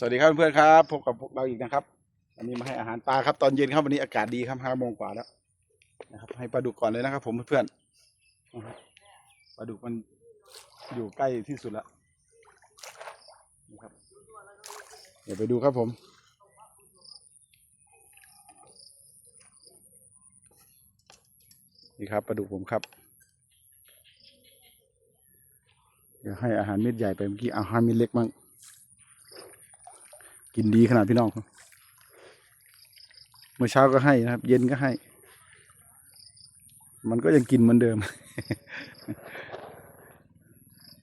สวัสดีครับเพื่อนๆครับพบกับพวกเราอีกนะครับวันนี้มาให้อาหารปลาครับตอนเย็นครับวันนี้อากาศดีครับห้าโมงกว่าแล้วนะครับให้ปลาดุกก่อนเลยนะครับ ผมเพื่อนปลาดุกมันอยู่ใกล้ที่สุดแล้วนะครับ เดี๋ยวไปดูครับผมนี่ครับปลาดุกผมครับเดี๋ยวให้อาหารเม็ดใหญ่ไปเมื่อกี้อาหารเม็ดเล็กมั่ง กินดีขนาดพี่น้องเมื่อเช้าก็ให้นะครับ เย็นก็ให้ มันก็ยังกินเหมือนเดิม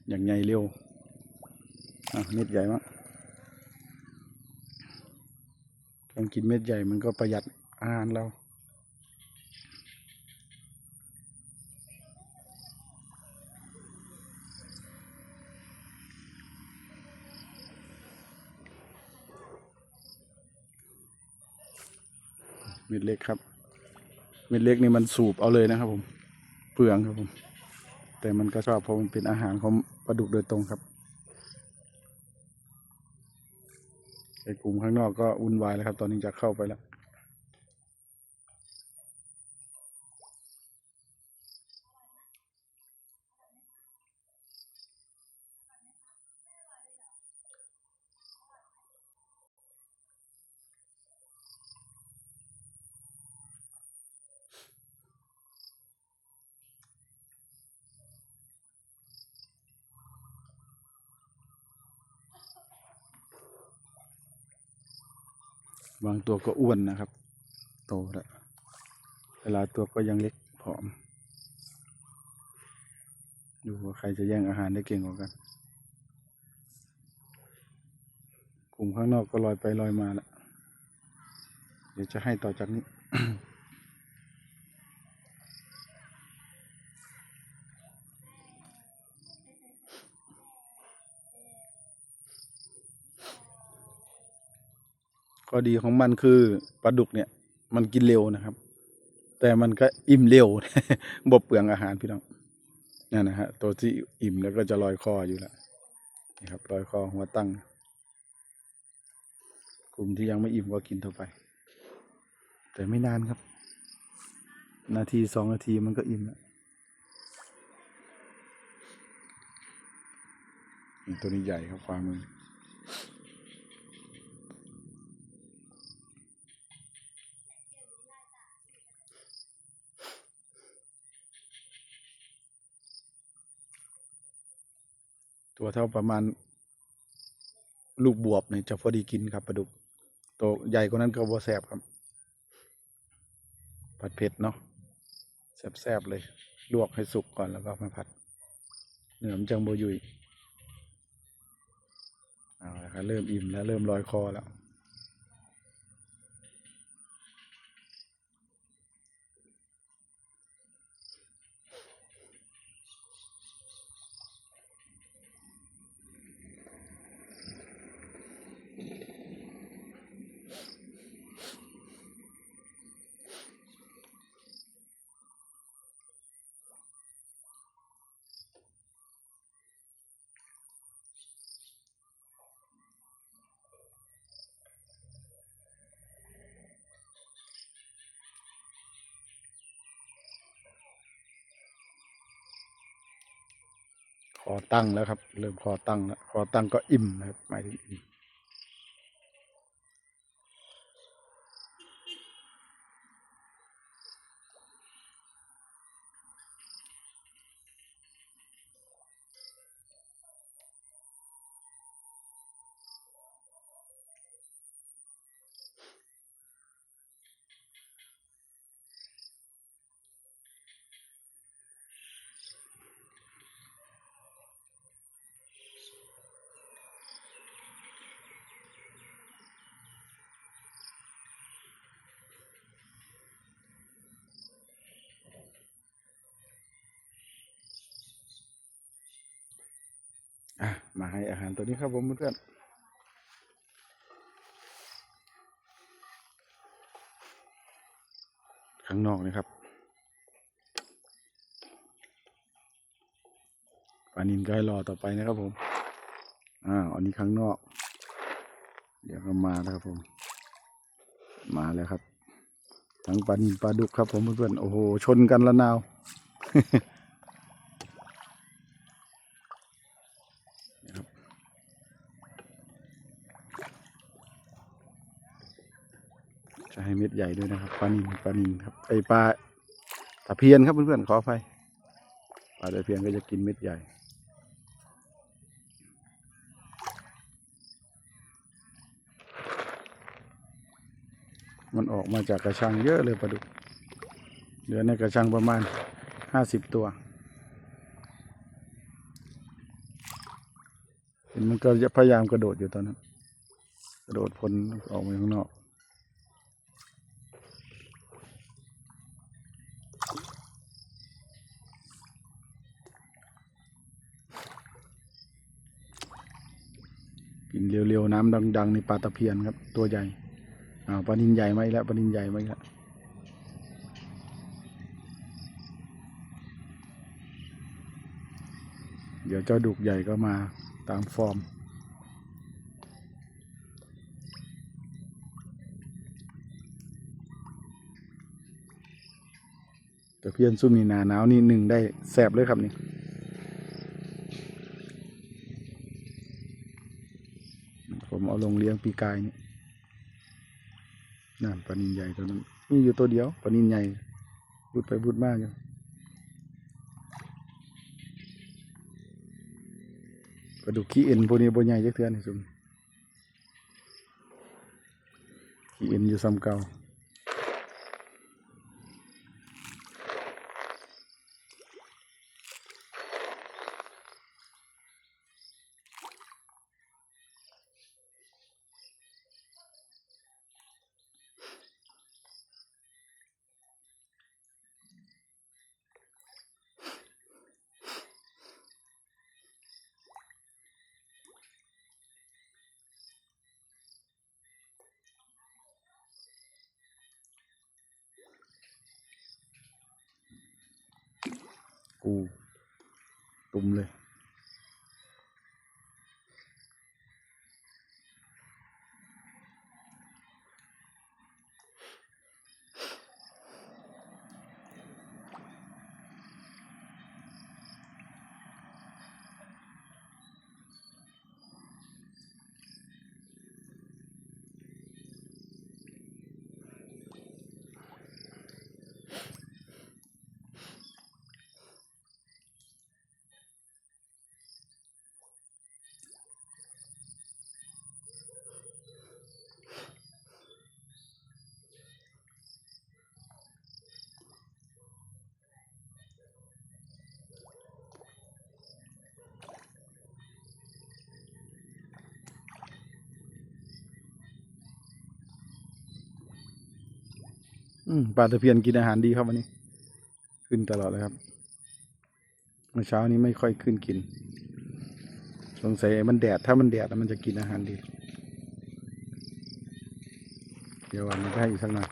อย่างใหญ่เร็วอะเม็ดใหญ่มากการกินเม็ดใหญ่มันก็ประหยัดอาหารเรา เม็ดเล็กครับ เม็ดเล็กนี่มันสูบเอาเลยนะครับ ผมเปลืองครับผม แต่มันก็ชอบเพราะมันเป็นอาหารของปลาดุกโดยตรงครับไอ้กลุ่มข้างนอกก็วุ่นวายแล้วครับ ตอนนี้จะเข้าไปแล้ว บางตัวก็อ้วนนะครับ โตแล้วเวลาตัวก็ยังเล็กผอม ดูว่าใครจะแย่งอาหารได้เก่งกว่ากัน กลุ่มข้างนอกก็ลอยไปลอยมาแล้วเดี๋ยวจะให้ต่อจากนี้ อดีของมันคือปลาดุกเนี่ยมันกินเร็วนะครับ แต่มันก็อิ่มเร็วบบเปลืองอาหารพี่น้องนั่นะฮะตัวที่อิ่มแล้วก็จะลอยคออยู่แล้วนี่ครับลอยคอหัวตั้ง กลุ่มที่ยังไม่อิ่มก็กินเข้าไป แต่ไม่นานครับ นาทีสองนาทีมันก็อิ่มแล้วตัวนี้ใหญ่ครับความมือ ตัวเท่าประมาณ ลูกบวบเนี่ยจะพอดีกินครับปลาดุกตัวใหญ่กว่านั้นก็บ่แสบครับ ผัดเผ็ดเนาะแสบๆเลย ลวกให้สุกก่อนแล้วก็มาผัด เนื้อมันจังโบยุยเอาละครับเริ่มอิ่มแล้วเริ่มลอยคอแล้ว คอตั้งแล้วครับ เริ่มคอตั้งแล้วคอตั้งก็อิ่มนะครับหมายถึงอิ่ม มาให้อาหารตัวนี้ครับผมเพื่อนข้างนอกนะครับปลานินก็ให้รอต่อไปนะครับผมอ่าอันนี้ข้างนอก เดี๋ยวก็มาแล้วครับผม มาแล้วครับ ทั้งปลานิลปลาดุกครับผมเพื่อนๆโอ้โหชนกันละนาว นะครับ จะให้เม็ดใหญ่ด้วยนะครับปลานิลปลานิลครับไอปลาตะเพียนครับเพื่อนๆขอไฟปลาตะเพียนก็จะกินเม็ดใหญ่มันออกมาจากกระชังเยอะเลยปลาดุก เหลือในกระชังประมาณห้าสิบตัว เห็นมันก็พยายามกระโดดอยู่ตอนนั้น กระโดดพ้นออกมาข้างนอก เร็วๆน้ำดัง ๆ ในปลาตะเพียนครับ ตัวใหญ่อ้าปลานินใหญ่ไหมแล้วปลานินใหญ่ไหมาอีกแล้วเดี๋ยวเจ้าดุกใหญ่ก็มาตามฟอร์มตะเพียนซุ่มนี่หนาหนาวนี่หนึ่งได้แสบเลยครับนี่ ผม เอาลงเลี้ยงปีกายนี่นั่นปลานินใหญ่ตัวนั้นนี่อยู่ตัวเดียวปลานินใหญ่บุดไปบุดมากอยู่ปลาดุกขี้เอ็นพวกนี้บนใหญ่ยักเทือนนี่สุมขี้เอ็นอยู่ซ้ำเก่า ปูตุ่มเลย ปลาตะเพียนกินอาหารดีครับวันนี้ ขึ้นตลอดเลยครับ เมื่อเช้านี้ไม่ค่อยขึ้นกิน สงสัยมันแดดถ้ามันแดดแล้วมันจะกินอาหารดี เดี๋ยววันนี้ก็ให้อีกสักหน่อย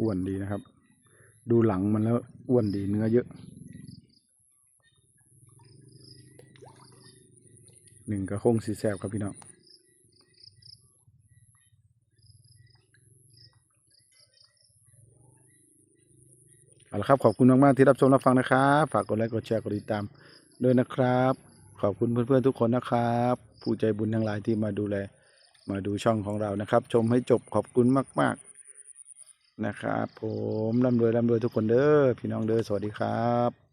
อ้วนดีนะครับ ดูหลังมันแล้วอ้วนดีเนื้อเยอะหนึ่งกระคงสีแสบครับพี่น้อง เอา ละครับขอบคุณมากๆที่รับชมรับฟังนะครับฝากกดไลค์กดแชร์กดติดตามด้วยนะครับ ขอบคุณเพื่อนๆทุกคนนะครับ ผู้ใจบุญทั้งหลายที่มาดูแล มาดูช่องของเรานะครับ ชมให้จบขอบคุณมาก ๆนะครับ ผมร่ำรวยร่ำรวยทุกคนเด้อพี่น้องเด้อสวัสดีครับ